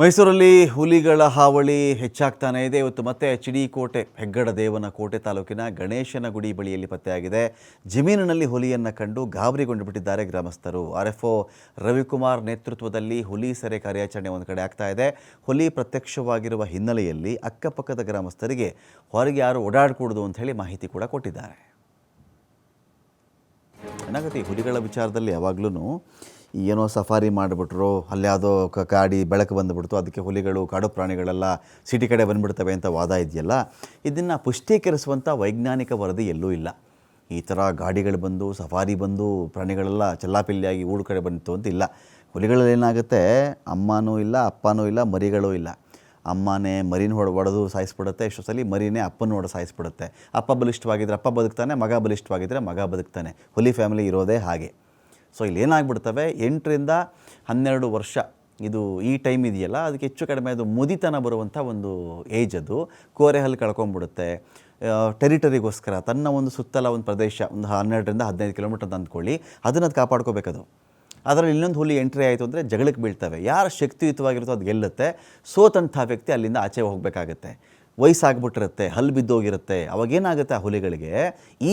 ಮೈಸೂರಲ್ಲಿ ಹುಲಿಗಳ ಹಾವಳಿ ಹೆಚ್ಚಾಗ್ತಾನೆ ಇದೆ. ಇವತ್ತು ಮತ್ತೆ ಚಿಡಿಕೋಟೆ, ಹೆಗ್ಗಡ ದೇವನ ಕೋಟೆ ತಾಲೂಕಿನ ಗಣೇಶನ ಗುಡಿ ಬಳಿಯಲ್ಲಿ ಪತ್ತೆಯಾಗಿದೆ. ಜಮೀನಿನಲ್ಲಿ ಹುಲಿಯನ್ನು ಕಂಡು ಗಾಬರಿಗೊಂಡು ಬಿಟ್ಟಿದ್ದಾರೆ ಗ್ರಾಮಸ್ಥರು. ಆರ್ ಎಫ್ ಒ ರವಿಕುಮಾರ್ ನೇತೃತ್ವದಲ್ಲಿ ಹುಲಿ ಸೆರೆ ಕಾರ್ಯಾಚರಣೆ ಒಂದು ಕಡೆ ಆಗ್ತಾ ಇದೆ. ಹುಲಿ ಪ್ರತ್ಯಕ್ಷವಾಗಿರುವ ಹಿನ್ನೆಲೆಯಲ್ಲಿ ಅಕ್ಕಪಕ್ಕದ ಗ್ರಾಮಸ್ಥರಿಗೆ ಹೊರಗೆ ಯಾರು ಓಡಾಡಕೂಡದು ಅಂತ ಹೇಳಿ ಮಾಹಿತಿ ಕೂಡ ಕೊಟ್ಟಿದ್ದಾರೆ. ಏನಾಗುತ್ತೆ ಹುಲಿಗಳ ವಿಚಾರದಲ್ಲಿ ಯಾವಾಗ್ಲೂ ಏನೋ ಸಫಾರಿ ಮಾಡಿಬಿಟ್ರು, ಅಲ್ಲಿ ಯಾವುದೋ ಕ- ಕಾಡಿ ಬೆಳಕು ಬಂದುಬಿಡ್ತು, ಅದಕ್ಕೆ ಹುಲಿಗಳು, ಕಾಡು ಪ್ರಾಣಿಗಳೆಲ್ಲ ಸಿಟಿ ಕಡೆ ಬಂದುಬಿಡ್ತವೆ ಅಂತ ವಾದ ಇದೆಯಲ್ಲ? ಇದನ್ನು ಪುಷ್ಟೀಕರಿಸುವಂಥ ವೈಜ್ಞಾನಿಕ ವರದಿ ಎಲ್ಲೂ ಇಲ್ಲ. ಈ ಥರ ಗಾಡಿಗಳು ಬಂದು, ಸಫಾರಿ ಬಂದು, ಪ್ರಾಣಿಗಳೆಲ್ಲ ಚೆಲ್ಲಾಪಿಲ್ಲಿಯಾಗಿ ಊರು ಕಡೆ ಬಂತು ಅಂತ ಇಲ್ಲ. ಹುಲಿಗಳಲ್ಲಿ ಏನಾಗುತ್ತೆ? ಅಮ್ಮನೂ ಇಲ್ಲ, ಅಪ್ಪನೂ ಇಲ್ಲ, ಮರಿಗಳೂ ಇಲ್ಲ. ಅಮ್ಮನೇ ಮರಿನ ಹೊಡ ಹೊಡೆದು ಸಾಯಿಸ್ಬಿಡುತ್ತೆ ಎಷ್ಟೋ ಸಲ ಮರಿನೇ ಅಪ್ಪನ ಹೊಡೆ ಸಾಯಿಸ್ಬಿಡುತ್ತೆ. ಅಪ್ಪ ಬಲಿಷ್ಠವಾಗಿದ್ದರೆ ಅಪ್ಪ ಬದುಕ್ತಾನೆ, ಮಗ ಬಲಿಷ್ಠವಾಗಿದ್ದರೆ ಮಗ ಬದುಕ್ತಾನೆ. ಹುಲಿ ಫ್ಯಾಮಿಲಿ ಇರೋದೇ ಹಾಗೆ. ಸೊ ಇಲ್ಲಿ ಏನಾಗ್ಬಿಡ್ತವೆ? ಎಂಟರಿಂದ ಹನ್ನೆರಡು ವರ್ಷ. ಇದು ಈ ಟೈಮ್ ಇದೆಯಲ್ಲ? ಅದಕ್ಕೆ ಹೆಚ್ಚು ಕಡಿಮೆ ಅದು ಮುದಿತನ ಬರುವಂಥ ಒಂದು ಏಜ್ ಅದು. ಕೋರೆಹಲ್ಲು ಕಳ್ಕೊಂಡ್ಬಿಡುತ್ತೆ ಟೆರಿಟರಿಗೋಸ್ಕರ ತನ್ನ ಒಂದು ಸುತ್ತಲ ಒಂದು ಪ್ರದೇಶ ಒಂದು ಹನ್ನೆರಡರಿಂದ ಹದಿನೈದು ಕಿಲೋಮೀಟರ್ ಅಂದ್ಕೊಳ್ಳಿ ಅದನ್ನು ಅದು ಕಾಪಾಡ್ಕೋಬೇಕದು. ಅದರಲ್ಲಿ ಇನ್ನೊಂದು ಹುಲಿ ಎಂಟ್ರಿ ಆಯಿತು ಅಂದರೆ ಜಗಳಕ್ಕೆ ಬೀಳ್ತವೆ. ಯಾರು ಶಕ್ತಿಯುತವಾಗಿರುತ್ತೋ ಅದು ಗೆಲ್ಲುತ್ತೆ. ಸೋತಂಥ ವ್ಯಕ್ತಿ ಅಲ್ಲಿಂದ ಆಚೆ ಹೋಗಬೇಕಾಗತ್ತೆ. ವಯಸ್ಸಾಗ್ಬಿಟ್ಟಿರುತ್ತೆ, ಹಲ್ಲು ಬಿದ್ದೋಗಿರುತ್ತೆ. ಅವಾಗೇನಾಗುತ್ತೆ ಆ ಹುಲಿಗಳಿಗೆ?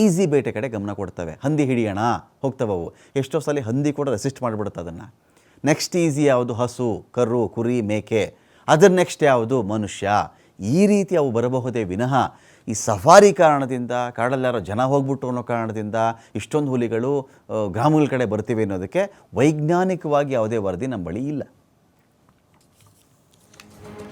ಈಸಿ ಬೇಟೆ ಕಡೆ ಗಮನ ಕೊಡ್ತವೆ. ಹಂದಿ ಹಿಡಿಯೋಣ, ಹೋಗ್ತವೆ ಅವು. ಎಷ್ಟೋ ಸಲ ಹಂದಿ ಕೂಡ ರೆಸಿಸ್ಟ್ ಮಾಡಿಬಿಡುತ್ತೆ ಅದನ್ನು. ನೆಕ್ಸ್ಟ್ ಈಸಿ ಯಾವುದು? ಹಸು, ಕರು, ಕುರಿ, ಮೇಕೆ. ಅದರ ನೆಕ್ಸ್ಟ್ ಯಾವುದು? ಮನುಷ್ಯ. ಈ ರೀತಿ ಅವು ಬರಬಹುದೇ ವಿನಃ ಈ ಸಫಾರಿ ಕಾರಣದಿಂದ ಕಾಡಲ್ಲಾರೋ ಜನ ಹೋಗ್ಬಿಟ್ಟು ಅನ್ನೋ ಕಾರಣದಿಂದ ಇಷ್ಟೊಂದು ಹುಲಿಗಳು ಗ್ರಾಮಗಳ ಕಡೆ ಬರ್ತೀವಿ ಅನ್ನೋದಕ್ಕೆ ವೈಜ್ಞಾನಿಕವಾಗಿ ಯಾವುದೇ ವರದಿ ನಮ್ಮ ಬಳಿ ಇಲ್ಲ.